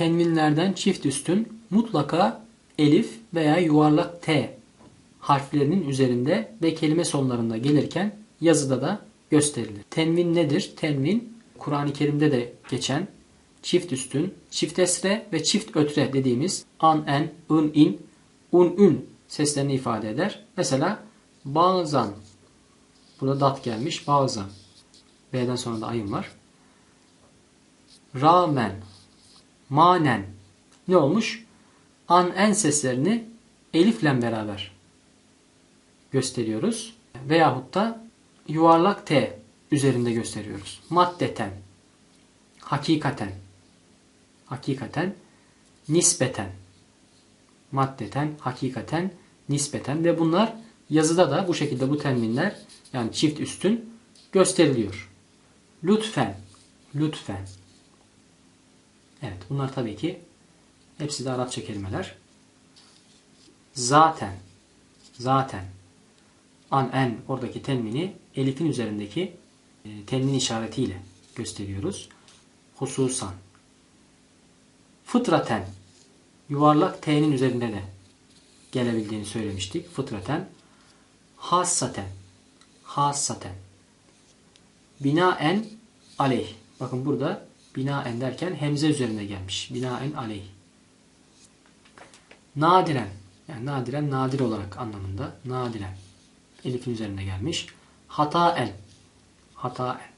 tenvinlerden çift üstün mutlaka elif veya yuvarlak T harflerinin üzerinde ve kelime sonlarında gelirken yazıda da gösterilir. Tenvin nedir? Tenvin Kur'an-ı Kerim'de de geçen çift üstün, çift esre ve çift ötre dediğimiz an, en, ın, in, un, ün seslerini ifade eder. Mesela bazan. Burada dat gelmiş. Bazan. B'den sonra da ayın var. Rağmen. Manen. Ne olmuş? An, en seslerini elifle beraber gösteriyoruz. Veyahut da yuvarlak T üzerinde gösteriyoruz. Maddeten. Hakikaten. Hakikaten. Nispeten. Maddeten, hakikaten, nispeten ve bunlar yazıda da bu şekilde bu tenvinler yani çift üstün gösteriliyor. Lütfen, lütfen. Evet bunlar tabii ki hepsi de Arapça kelimeler. Zaten, zaten. An, en oradaki tenvini elifin üzerindeki e, tenvin işaretiyle gösteriyoruz. Hususan. Fıtraten yuvarlak T'nin üzerinde de gelebildiğini söylemiştik. Fıtraten. Hassaten. Hassaten. Binaen aleyh. Bakın burada binaen derken hemze üzerinde gelmiş. Binaen aleyh. Nadiren. Yani nadiren nadir olarak anlamında. Nadiren. Elifin üzerinde gelmiş. Hataen. Hataen.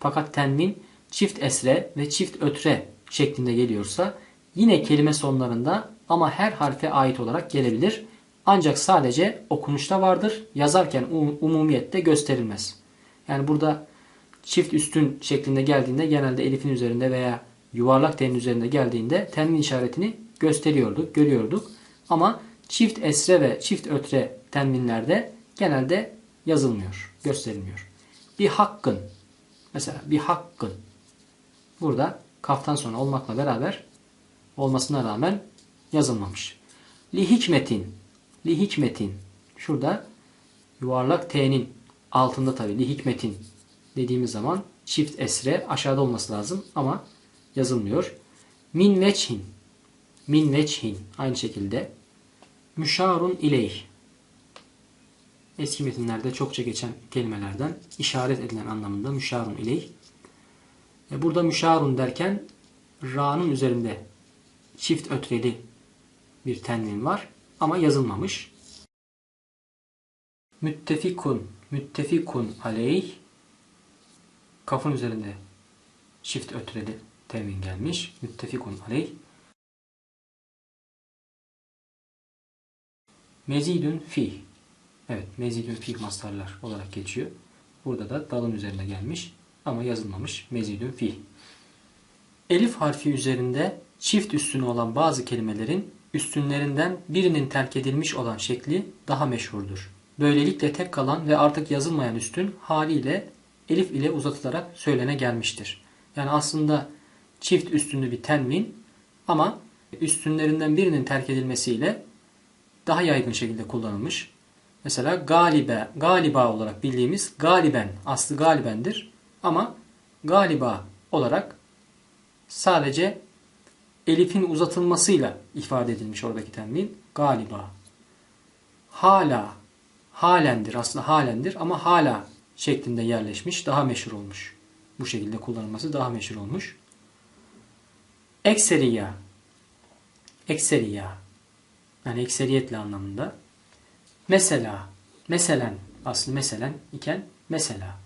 Fakat tenvin çift esre ve çift ötre şeklinde geliyorsa yine kelime sonlarında ama her harfe ait olarak gelebilir. Ancak sadece okunuşta vardır. Yazarken um, umumiyette gösterilmez. Yani burada çift üstün şeklinde geldiğinde genelde elifin üzerinde veya yuvarlak tenin üzerinde geldiğinde tenvin işaretini gösteriyorduk, görüyorduk. Ama çift esre ve çift ötre tenvinlerde genelde yazılmıyor, gösterilmiyor. Bir hakkın, mesela bir hakkın burada kaftan sonra olmakla beraber olmasına rağmen yazılmamış. Li hikmetin. Li hikmetin. Şurada yuvarlak T'nin altında tabi li hikmetin dediğimiz zaman çift esre aşağıda olması lazım ama yazılmıyor. Min veçhin. Min veçhin. Aynı şekilde. Müşarun ileyh. Eski metinlerde çokça geçen kelimelerden işaret edilen anlamında müşarun ileyh. E burada müşarun derken ra'nın üzerinde çift ötreli bir tenvin var ama yazılmamış. Müttefikun, müttefikun aleyh kafın üzerinde çift ötreli tenvin gelmiş. Müttefikun aleyh Mezidün fih. Evet, mezidün fih mastarlar olarak geçiyor. Burada da dalın üzerine gelmiş ama yazılmamış. Mezidün fih. Elif harfi üzerinde çift üstünü olan bazı kelimelerin üstünlerinden birinin terk edilmiş olan şekli daha meşhurdur. Böylelikle tek kalan ve artık yazılmayan üstün haliyle elif ile uzatılarak söylene gelmiştir. Yani aslında çift üstünlü bir tenvin ama üstünlerinden birinin terk edilmesiyle daha yaygın şekilde kullanılmış. Mesela galibe, galiba olarak bildiğimiz galiben, aslı galibendir ama galiba olarak sadece elifin uzatılmasıyla ifade edilmiş oradaki tenvin. Galiba. Hala. Halendir. Aslında halendir ama hala şeklinde yerleşmiş. Daha meşhur olmuş. Bu şekilde kullanılması daha meşhur olmuş. Ekseriya. Ekseriya. Yani ekseriyetle anlamında. Mesela. Meselen. Aslı meselen iken mesela.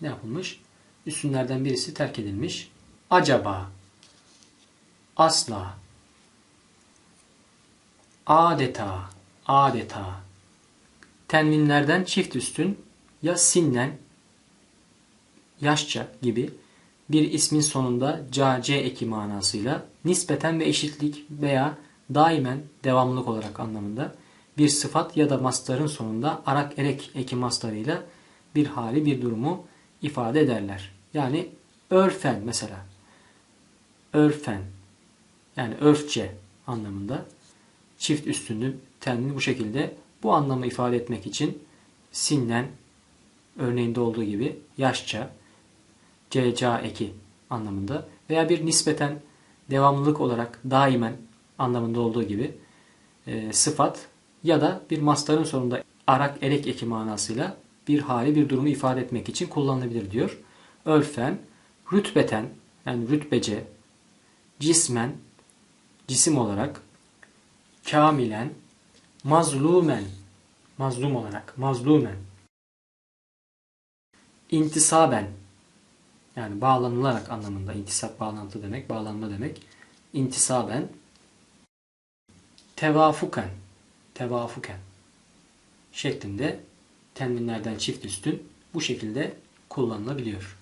Ne yapılmış? Üstünlerden birisi terk edilmiş. Acaba asla, adeta, adeta, tenvinlerden çift üstün ya sinnen, yaşça gibi bir ismin sonunda ca, c eki manasıyla nispeten ve eşitlik veya daimen devamlılık olarak anlamında bir sıfat ya da mastarın sonunda arak erek eki mastarıyla bir hali bir durumu ifade ederler. Yani örfen mesela. Örfen yani örfçe anlamında çift üstünlü tenini bu şekilde bu anlamı ifade etmek için sinnen örneğinde olduğu gibi yaşça ceca eki anlamında veya bir nispeten devamlılık olarak daimen anlamında olduğu gibi e, sıfat ya da bir mastarın sonunda arak erek eki manasıyla bir hali bir durumu ifade etmek için kullanılabilir diyor. Örfen, rütbeten yani rütbece, cismen cisim olarak, kamilen, mazlumen mazlum olarak, mazlumen intisaben yani bağlanılarak anlamında intisap bağlantı demek, bağlanma demek. İntisaben tevafuken tevafuken şeklinde tenvinlerden çift üstün bu şekilde kullanılabiliyor.